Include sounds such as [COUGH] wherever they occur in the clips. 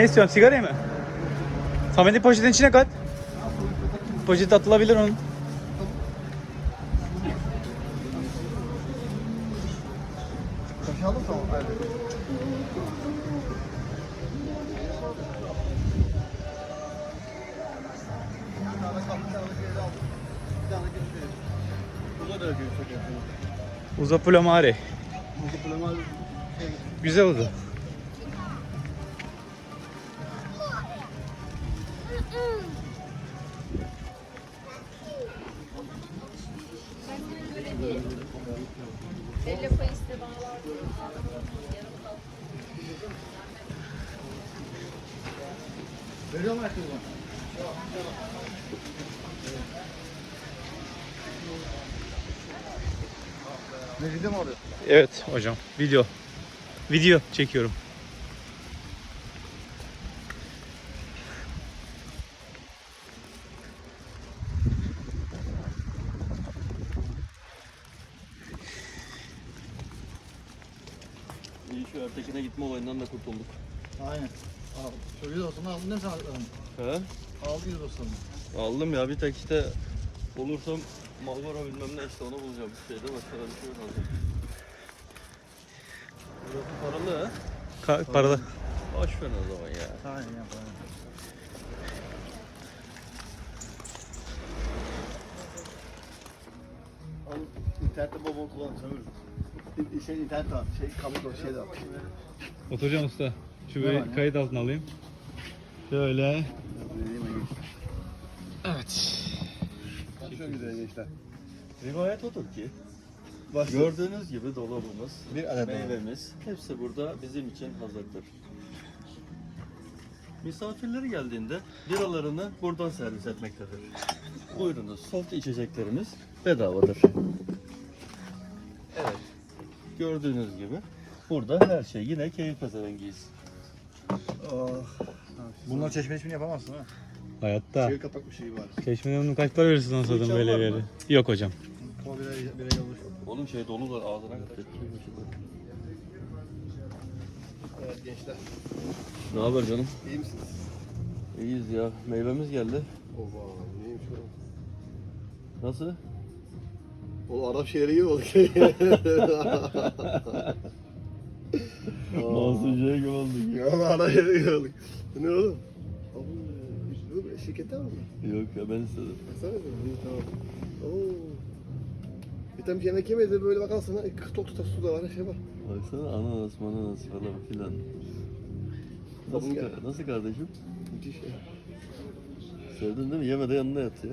Ne istiyorsun? Sigarayı mı? Samet'in poşetin içine kat. Poşet atılabilir onun. Tamam. Uza Pulamare. Güzel oldu. Veriyor mu mu oluyor? Evet hocam. Video. Video çekiyorum. Şu Ertekin'e gitme olayından da kurtulduk. Aynen. Al. Şu 100 olsun aldın değil mi sen haklarını? He? Aldı 100 olsun. Aldım ya bir tek işte bulursam Malboro bilmem ne işte onu bulacağım bir şeyde başka da bir şey yok alacağım. Burası paralı ha? Ka- paralı. Boş ver o zaman ya. Aynen yap aynen. Al internette bol bol kullan sömürürüz. Şey internet al, şey kablo şey de al. Oturacağım usta. Şu bir ya? kayıt altına alayım. Şöyle. Evet. Çok güzel gençler. Rivayet odur ki Başla. gördüğünüz gibi dolabımız, Bir adet meyvemiz hepsi burada bizim için hazırdır. Misafirleri geldiğinde biralarını buradan servis etmektedir. Buyurunuz soft içeceklerimiz bedavadır. Gördüğünüz gibi burada her şey yine keyif pezevengiyiz. Oh. Bunlar çeşme ismini yapamazsın ha. Hayatta. Şey kapak bir şey var. Çeşmeden bunu kaç para verirsin içen böyle bir yere? Yok hocam. O bire, bire yolmuş. Oğlum şey dolu da ağzına kapat. Evet gençler. Ne haber canım? İyi misiniz? İyiyiz ya. Meyvemiz geldi. Oba neymiş o? Nasıl? O Arap şeyleri gibi oldu. Mahsuncaya gibi olduk. ya Arap şeyleri gibi oldu. Bu ne oğlum? Abi, bu şirketten mi? Yok ya ben istedim. Bir. İyi tamam. Oo. Bir tane yemek yemeyiz de böyle bakalım sana tok tutar su da var şey var. Baksana ananas mananas falan filan. Nasıl, nasıl kardeşim? Müthiş ya. Sevdin değil mi? Yeme de yanında yat ya.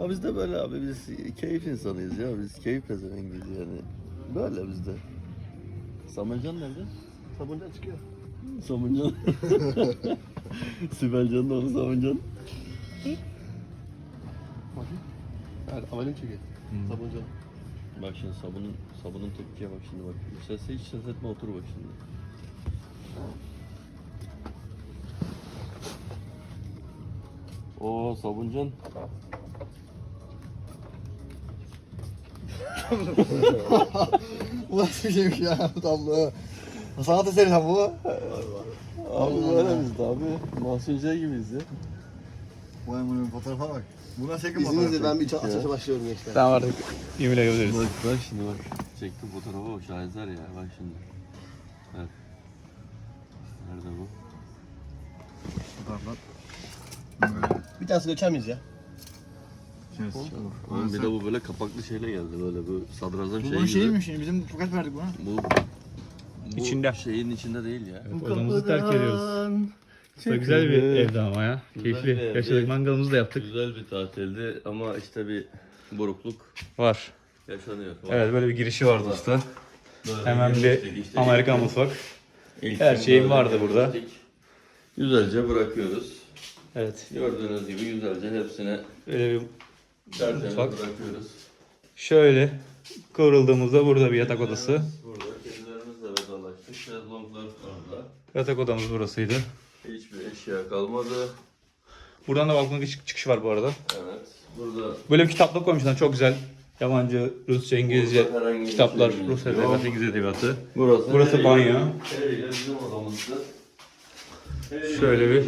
Ha biz de böyle abi biz keyif insanıyız ya. Biz keyif pezevengiyiz yani. Böyle bizde. Samancan nerede? Sabundan çıkıyor. Samancan. [LAUGHS] Sibelcan da onu Samancan. Bakayım. Evet, avalim çekiyor. Sabuncan. Bak şimdi sabunun sabunun tepkiye bak şimdi bak. Sesi hiç ses etme otur bak şimdi. Oo sabuncan. [LAUGHS] Bu nasıl bir şeymiş ya tam da. Sanat eseri lan bu. Abi böyle biz de abi. Mahsunca gibiyiz ya. Vay bunun fotoğrafa bak. Buna çekin İzninizle ben bir çek. açışa başlıyorum gençler. Tamam artık yemeğe gidebiliriz. Bak bak şimdi bak. Çektim fotoğrafa bak şaheser ya bak şimdi. Bak. Nerede bu? Bir tanesi geçer miyiz ya? Oğlum bir de bu böyle kapaklı şeyle geldi böyle bu sadrazam Bu şey gibi. şimdi bizim kaç verdik buna? Bu, bu İçinde. şeyin içinde değil ya. Evet, odamızı terk ediyoruz. Usta güzel bir evdi ama ya. Güzel Keyifli. bir evdi. Yaşadık mangalımızı da yaptık. Güzel bir tatildi ama işte bir burukluk Var. yaşanıyor. Evet böyle bir girişi vardı usta. Böyle Hemen bir işte. Amerikan mutfak. ilk her gün şeyim böyle vardı burada. Güzelce bırakıyoruz. Evet. Gördüğünüz gibi güzelce hepsine Böyle bir tertemiz Mutfak. bırakıyoruz. şöyle kıvrıldığımızda burada bir yatak odası. Burada kedilerimizle vedalaştık. Şezlonglar orada. Yatak odamız burasıydı. Hiçbir eşya kalmadı. Buradan da balkona çık- çıkış var bu arada. Evet. Burada Böyle bir kitaplık koymuşlar çok güzel. Yabancı, Rusça, İngilizce Burada herhangi bir kitaplar, şey Rus yok. edebiyatı, İngiliz edebiyatı. burası, Burası her banyo. yer- Her yer bizim odamızdı. Şöyle bir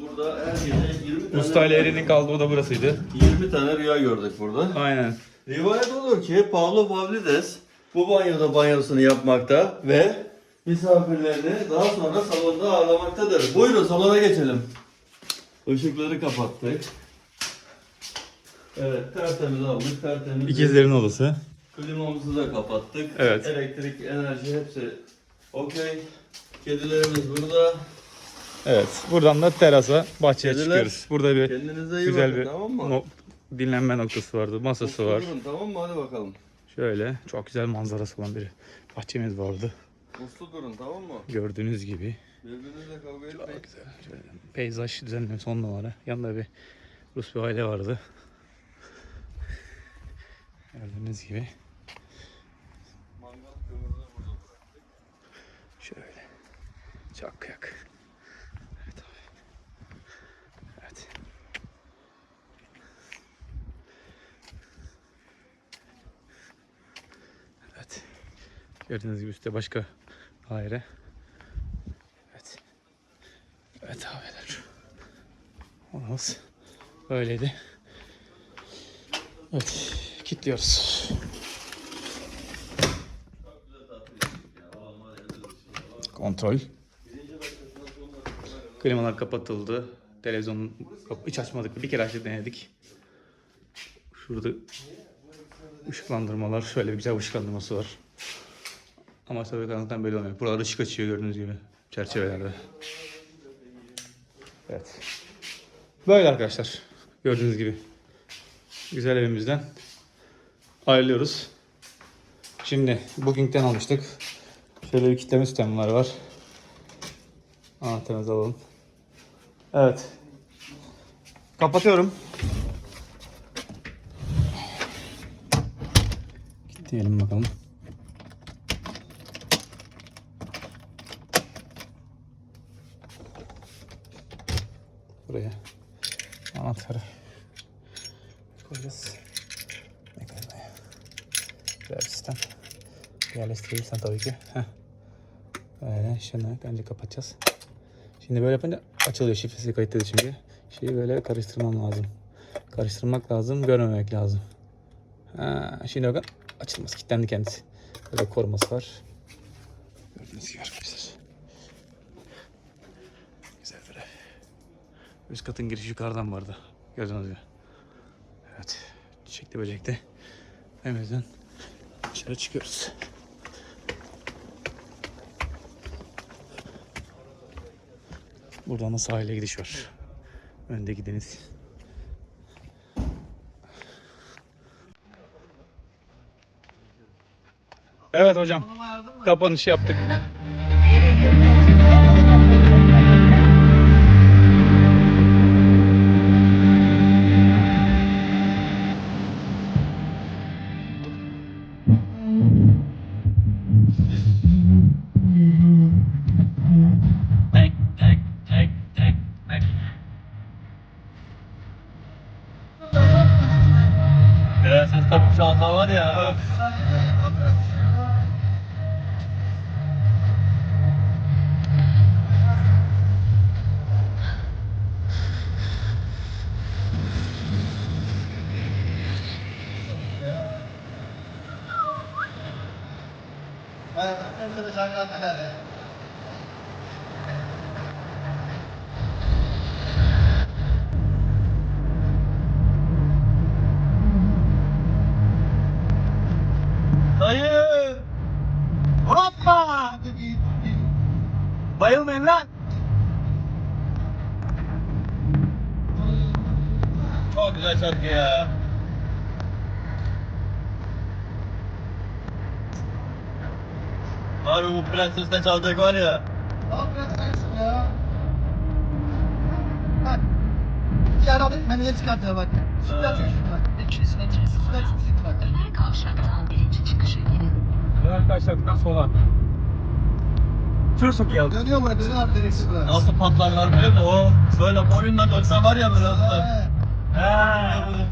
Burada her gece 20 tane, Usta ile Eren'in kaldığı oda burasıydı. 20 tane rüya gördük burada. Aynen. Rivayet olur ki Pablo Pavlides bu banyoda banyosunu yapmakta ve misafirlerini daha sonra salonda ağırlamaktadır. Buyurun salona geçelim. Işıkları kapattık. Evet tertemiz aldık tertemiz. İkizlerin odası. Klimamızı da kapattık. Evet. Elektrik, enerji hepsi okey. Kedilerimiz burada. Evet. Buradan da terasa, bahçeye Kediler, çıkıyoruz. Burada bir güzel bakın bir tamam mı? no- dinlenme noktası vardı. Masası var. Durun, tamam mı? Hadi bakalım. Şöyle çok güzel manzarası olan bir bahçemiz vardı. Uslu durun tamam mı? Gördüğünüz gibi. Birbirinizle kavga etmeyin. Güzel. Şöyle peyzaj düzenlemesi on numara. Yanında bir Rus bir aile vardı. Gördüğünüz gibi. Mangal kömürünü burada bırak. Şöyle. Çok kıyak. Evet abi. Evet. Evet. Gördüğünüz gibi üstte başka daire. Evet. Evet abiler. Odamız böyleydi. Evet. Kilitliyoruz. Kontrol. Klimalar kapatıldı. Televizyon kap- hiç açmadık. Bir kere açtık denedik. Şurada ışıklandırmalar. Şöyle bir güzel ışıklandırması var. Ama tabii karanlıktan belli olmuyor. Buralar ışık açıyor gördüğünüz gibi. Çerçevelerde. Evet. Böyle arkadaşlar. Gördüğünüz gibi. Güzel evimizden ayrılıyoruz. Şimdi Booking'den almıştık. Şöyle bir kitleme sistemler var. Anahtarınızı alalım. Evet. Kapatıyorum. Kilitleyelim bakalım. Buraya anahtarı koyacağız. Ne kadar Güzel bir sistem. Yerleştirebilirsen tabii ki. Heh. Böyle şunu önce kapatacağız. Şimdi böyle yapınca açılıyor şifresi kayıtlı çünkü. Şeyi böyle karıştırmam lazım. Karıştırmak lazım, görmemek lazım. Ha, şimdi bakın açılmaz, kilitlendi kendisi. Böyle koruması var. Gördüğünüz gibi arkadaşlar. Güzel ev. Üst katın girişi yukarıdan vardı. Gördüğünüz gibi. Evet. Çiçekli böcekli. Evimizden dışarı çıkıyoruz. Buradan da sahile gidiş var. Öndeki deniz. Evet hocam. Kapanışı yaptık. Prenses tabii şu Şarkı ya. Abi bu prensesle çalacak var ya. Ya abi beni çıkartıyor bak. Bak. 300 metre süper çocuk bak. Ömer Kavşak'tan birinci çıkışı yine Arkadaşlar sola. Şurası geldi. Dönüyor mu? Bizim abi direksiyonu. Nasıl patlarlar biliyor musun? O böyle boyunla dönsen var ya biraz da. He.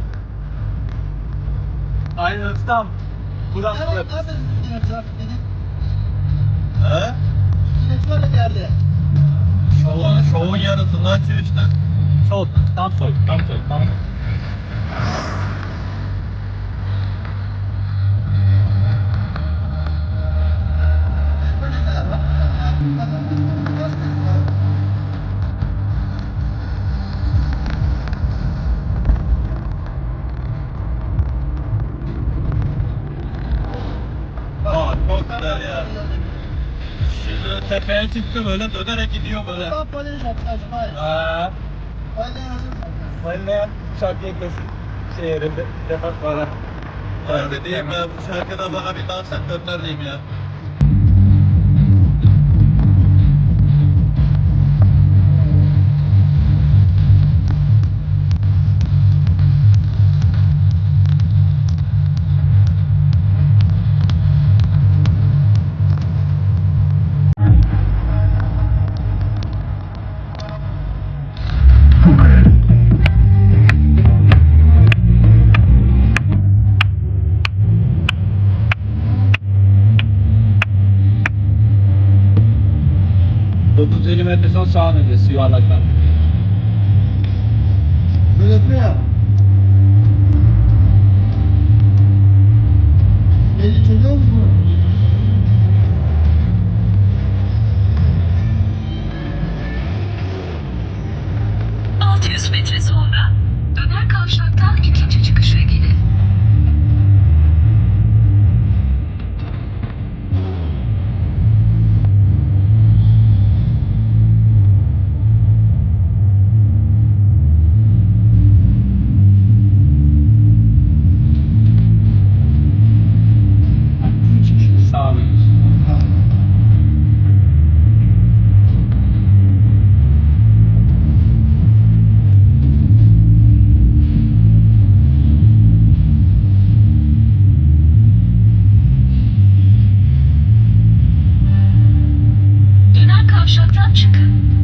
Aynen tam. Buradan Evet, abi yine trafik dedi. He? Yine şöyle geldi. Şovun, şovun yarısından çıkışta. Sol. Tam sol. Tam sol. Tam sol. Aa, [LAUGHS] çok güzel ya. Şimdi tepeye çıktı böyle dönerek gidiyor böyle. Bak böyle yapacağız. Hayır. Aa, Böyle yapacağız. Benimle uçak yekmesi şey yerinde defak var ha. ben de diyeyim ya bu şarkıda bana bir dans et döner diyeyim ya. Sean and just like that. Kavşaktan çıkın.